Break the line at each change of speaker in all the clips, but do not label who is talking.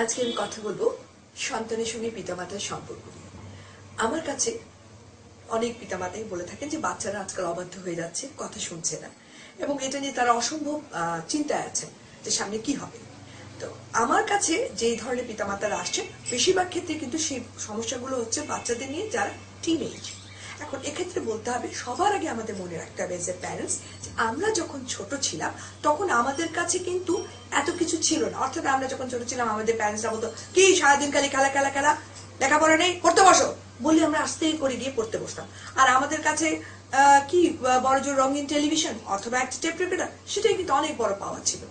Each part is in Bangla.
আজকে আমি কথা বলব সন্তানের সঙ্গে পিতামাতার সম্পর্ক নিয়ে। আমার কাছে অনেক পিতামাতাই বলে থাকেন যে, বাচ্চারা আজকাল অবাধ্য হয়ে যাচ্ছে, কথা শুনছে না। এবং এটা নিয়ে তারা অসম্ভব চিন্তায় আছেন যে, সামনে কি হবে। তো আমার কাছে যে ধরনের পিতামাতারা আসছেন, বেশিরভাগ ক্ষেত্রে কিন্তু সেই সমস্যাগুলো হচ্ছে বাচ্চাদের নিয়ে যারা টিন এজ এখন এক্ষেত্রে বলতে হবে, সবার আগে আমাদের মনে রাখতে হবে এ প্যারেন্টস আমরা যখন ছোট ছিলাম, তখন আমাদের কাছে কিন্তু এত ছিল না। অর্থাৎ আমরা যখন ছোট ছিলাম, আমাদের প্যারেন্টসরা বলতো, কি সারাদিন খালি, খেলা খেলা? খেলা লেখাপড়া নেই? পড়তে বসো? বলে আমরা আস্তে করে গিয়ে পড়তে বসতাম। আর আমাদের কাছে কি, বড় জোর রঙিন টেলিভিশন অথবা একটা টেপ রেকর্ডার সেটাই কিন্তু অনেক বড় পাওয়া ছিল।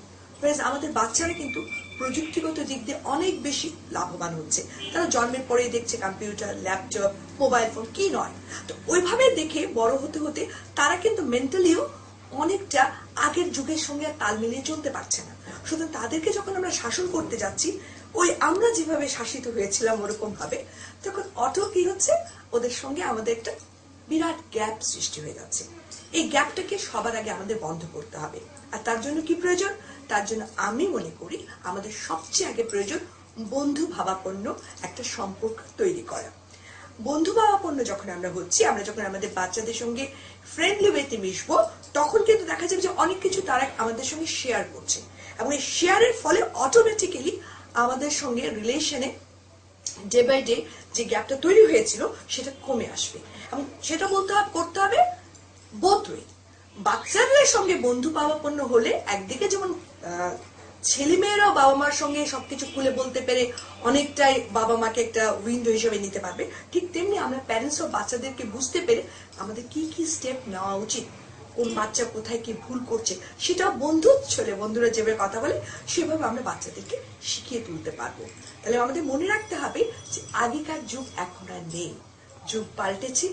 আমাদের বাচ্চারা কিন্তু প্রযুক্তিগত দিক দিয়ে অনেক বেশি লাভবান হচ্ছে। তারা জন্মের পরেই দেখছে কম্পিউটার ল্যাপটপ মোবাইল ফোন কি নয়। তো ওইভাবে দেখে বড় হতে হতে তারা কিন্তু মেন্টালিও অনেকটা আগের যুগের সঙ্গে তাল মিলিয়ে চলতে পারছে না। সুতরাং তাদেরকে যখন আমরা শাসন করতে যাচ্ছি, ওই আমরা যেভাবে শাসিত হয়েছিলাম ওরকম ভাবে তখন অটো কি হচ্ছে? ওদের সঙ্গে আমাদের একটা বিরাট গ্যাপ সৃষ্টি হয়ে যাচ্ছে। এই গ্যাপটাকে সবার আগে আমাদের বন্ধ করতে হবে। আর তার জন্য কি প্রয়োজন? তার জন্য আমি মনে করি আমাদের সবচেয়ে আগে প্রয়োজন বন্ধু ভাবাপন্ন একটা সম্পর্ক তৈরি করা। বন্ধু ভাবাপন্ন যখন আমরা হচ্ছি, আমরা যখন আমাদের বাচ্চাদের সঙ্গে ফ্রেন্ডলি ওয়েতে মিশবো, তখন কিন্তু দেখা যাবে যে অনেক কিছু তারা আমাদের সঙ্গে শেয়ার করছে। এবং এই শেয়ারের ফলে অটোমেটিক্যালি আমাদের সঙ্গে রিলেশনে ডে বাই ডে যে গ্যাপটা তৈরি হয়েছিল, সেটা কমে আসবে। এবং সেটা বলতে হবে, করতে হবে ওয়ে বাচ্চাদের সঙ্গে বন্ধু পাওয়াপন্ন হলে একদিকে যেমন ছেলেমেয়েরাও বাবা মার সঙ্গে সবকিছু খুলে বলতে পেরে অনেকটাই বাবা মাকে একটা উইন্ডো হিসেবে নিতে পারবে। ঠিক তেমনি আমরা প্যারেন্টসও বাচ্চাদেরকে বুঝতে পেরে আমাদের কি কি স্টেপ নেওয়া উচিত, কোন বাচ্চা কোথায় কি ভুল করছে, সেটা বন্ধু ছেলে বন্ধুরা যেভাবে কথা বলে, সেভাবে আমরা বাচ্চাদেরকে শিখিয়ে তুলতে পারব। তাহলে আমাদের মনে রাখতে হবে যে আগেকার যুগ এখন আর নেই। যুগ পাল্টেছে,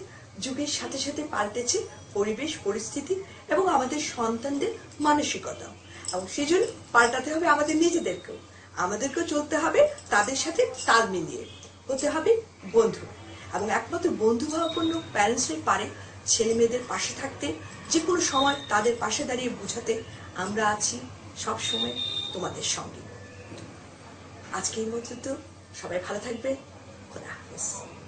যুগের সাথে সাথে পাল্টেছে পরিবেশ, পরিস্থিতি এবং আমাদের সন্তানদের মানসিকতা এবং সেজন্য পাল্টাতে হবে আমাদের নিজেদেরকেও। আমাদেরকেও চলতে হবে, তাদের সাথে তাল মিলিয়ে হতে হবে বন্ধু। এবং একমাত্র বন্ধু ভাবাপন্ন প্যারেন্টসরাই পারে ছেলে মেয়েদের পাশে থাকতে যে কোনো সময় তাদের পাশে দাঁড়িয়ে বোঝাতে। আমরা আছি সব সময় তোমাদের সঙ্গে। আজকে এই পর্যন্ত সবাই ভালো থাকবে। খোদা হাফেজ।